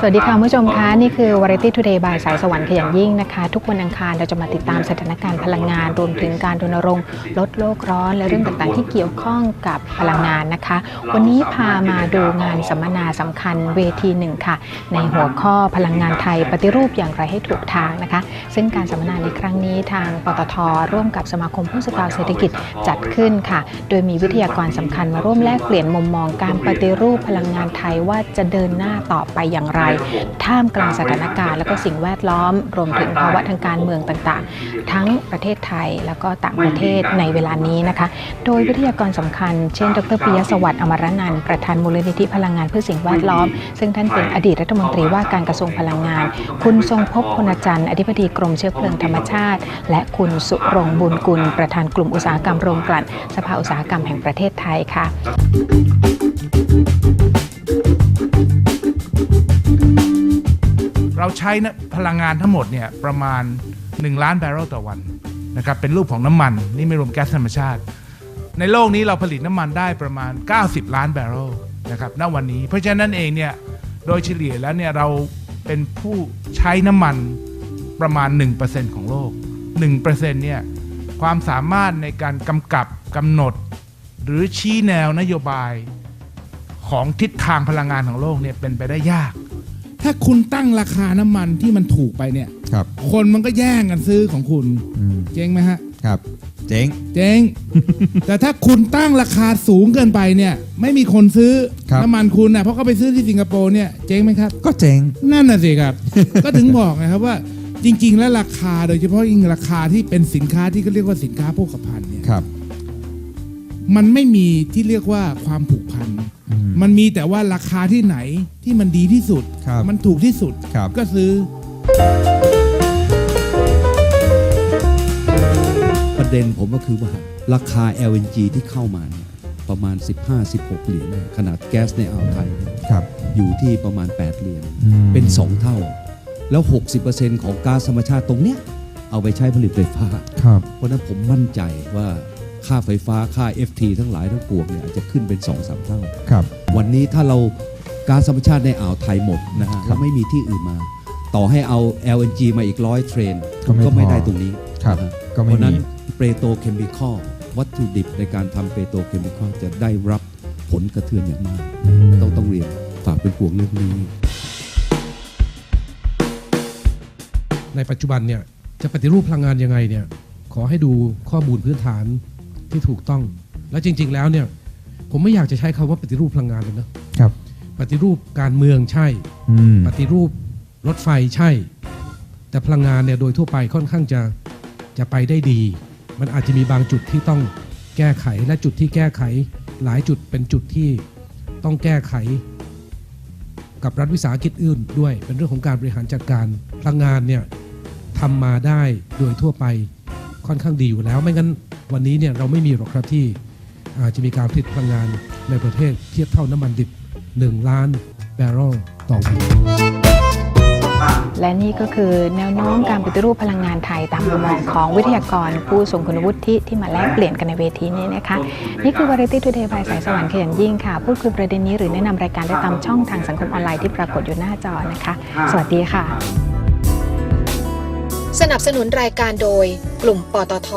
สวัสดีค่ะผู้ชมคะนี่คือ Variety Today บ่ายสายสวรรค์ขยันยิ่งนะคะ ทุกวันอังคารเราจะมาติดตามสถานการณ์พลังงาน รวมถึงการรณรงค์ลดโลกร้อน และเรื่องต่างๆที่เกี่ยวข้องกับพลังงานนะคะ วันนี้พามาดูงานสัมมนาสำคัญเวทีหนึ่งค่ะ ในหัวข้อพลังงานไทยปฏิรูปอย่างไรให้ถูกทางนะคะ ซึ่งการสัมมนาในครั้งนี้ทางปตท ร่วมกับสมาคมผู้สื่อข่าวเศรษฐกิจจัดขึ้นค่ะ โดยมีวิทยากรสำคัญมาร่วมแลกเปลี่ยนมุมมองการปฏิรูปพลังงานไทยว่าจะเดินหน้าต่อไปอย่างไรท่ามกลางสถานการณ์และก็สิ่งแวดล้อม รวมถึงภาวะทางการเมืองต่างๆ ทั้งประเทศไทยแล้วก็ต่างประเทศในเวลานี้นะคะ โดยวิทยากรสำคัญ เช่น ดรปิยสวัสดิ์อมรนันท์ประธานมูลนิธิพลังงานเพื่อสิ่งแวดล้อม ซึ่งท่านเป็นอดีตรัฐมนตรีว่าการกระทรวงพลังงาน คุณทรงพบพลจันทร์อธิบดีกรมเชื้อเพลิงธรรมชาติ และคุณสุรงค์บุญกุล ประธานกลุ่มอุตสาหกรรมโรงกลั่นสภาอุตสาหกรรมแห่งประเทศไทยค่ะ เราใช้นะพลังงานทั้งหมดเนี่ยประมาณ 1 ล้านบาร์เรลต่อวันนะครับเป็นรูปของน้ำมัน นี่ไม่รวมแก๊สธรรมชาติ ในโลกนี้เราผลิตน้ำมันได้ประมาณ 90 ล้านบาร์เรลนะครับณวันนี้ เพราะฉะนั้นเองเนี่ยโดยเฉลี่ยแล้วเนี่ยเราเป็นผู้ใช้น้ำมันประมาณ 1%ของโลก 1%เนี่ยความสามารถในการกำกับกำหนด หรือชี้แนวนโยบายของทิศทางพลังงานของโลกเนี่ยเป็นไปได้ยาก ถ้าคุณตั้งราคาน้ำมันที่มันถูกไปเนี่ย ครับคนมันก็แย่งกันซื้อของคุณ อืมเจ๊งไหมฮะ ครับ เจ๊งเจ๊ง แต่ถ้าคุณตั้งราคาสูงเกินไปเนี่ย ไม่มีคนซื้อครับ น้ำมันคุณนะเพราะเขาไปซื้อที่สิงคโปร์เนี่ยเจ๊งไหมครับ ก็เจ๊ง นั่นน่ะสิครับ ก็ถึงบอกนะครับว่าจริง ๆ แล้วราคาโดยเฉพาะยิ่งราคาที่เป็นสินค้าที่เขาเรียกว่าสินค้าโภคภัณฑ์เนี่ย ครับ มันไม่มีที่เรียกว่าความผูกพันอื มมันมีแต่ว่าราคาที่ไหนที่มันดีที่สุด ครับมันถูกที่สุด ครับ ก็ซื้อ ประเด็นผมก็คือว่า ราคา LNG ที่เข้ามาเนี่ยประมาณ 15-16 เหรียญเนี่ยขนาดแก๊สในอ่าวไทยเนี่ยครับ อยู่ที่ประมาณ 8 เหรียญอืม เป็น 2 เท่า แล้ว 60%ของก๊าซธรรมชาติตรงเนี้ยเอาไปใช้ผลิตไฟฟ้า ครับ เพราะฉะนั้นผมมั่นใจว่า ค่าไฟฟ้าค่า FT ทั้งหลายทั้งปวงเนี่ยอาจจะขึ้นเป็น2-3เท่าครับ วันนี้ถ้าเราก๊าซธรรมชาติในอ่าวไทยหมดนะฮะครับแล้วไม่มีที่อื่นมา ต่อให้เอา LNG มาอีกร้อยเทรนก็ไม่ก็ไม่พอได้ตรงนี้ครับนะฮะก็ไม่เพราะฉะนั้นมีเปโตรเคมีคอลวัตถุดิบในการทำเปโตรเคมีคอลจะได้รับผลกระเทือนอย่างมาก ต้องต้องเรียนฝากเป็นห่วงเรื่องนี้ ในปัจจุบันเนี่ยจะปฏิรูปพลังงานยังไงเนี่ยขอให้ดูข้อมูลพื้นฐาน ที่ถูกต้อง และจริง ๆ แล้วเนี่ย ผมไม่อยากจะใช้คำว่าปฏิรูปพลังงานเลยนะครับ ปฏิรูปการเมืองใช่ อืมปฏิรูปรถไฟใช่ แต่พลังงานเนี่ยโดยทั่วไปค่อนข้างจะจะไปได้ดี มันอาจจะมีบางจุดที่ต้องแก้ไขและจุดที่แก้ไข หลายจุดเป็นจุดที่ต้องแก้ไข กับรัฐวิสาหกิจอื่นด้วย เป็นเรื่องของการบริหารจัดการพลังงานเนี่ยทำมาได้โดยทั่วไปค่อนข้างดีอยู่แล้ว ไม่งั้น วันนี้เนี่ยเราไม่มีหรอกครับที่อาจจะมีการผลิตพลังงานในประเทศเทียบเท่าน้ำมันดิบ 1 ล้านแบเรลต่อวัน และนี่ก็คือแนวโน้มการปฏิรูปพลังงานไทยตามมุมมองของวิทยากรผู้ทรงคุณวุฒิที่มาแลกเปลี่ยนกันในเวทีนี้นะคะ นี่คือ Variety Today ภายสายสวรรค์ขยันยิ่งค่ะ พูดคุยประเด็นนี้หรือแนะนำรายการได้ตามช่องทางสังคมออนไลน์ที่ปรากฏอยู่หน้าจอนะคะ สวัสดีค่ะ สนับสนุนรายการโดยกลุ่มปตท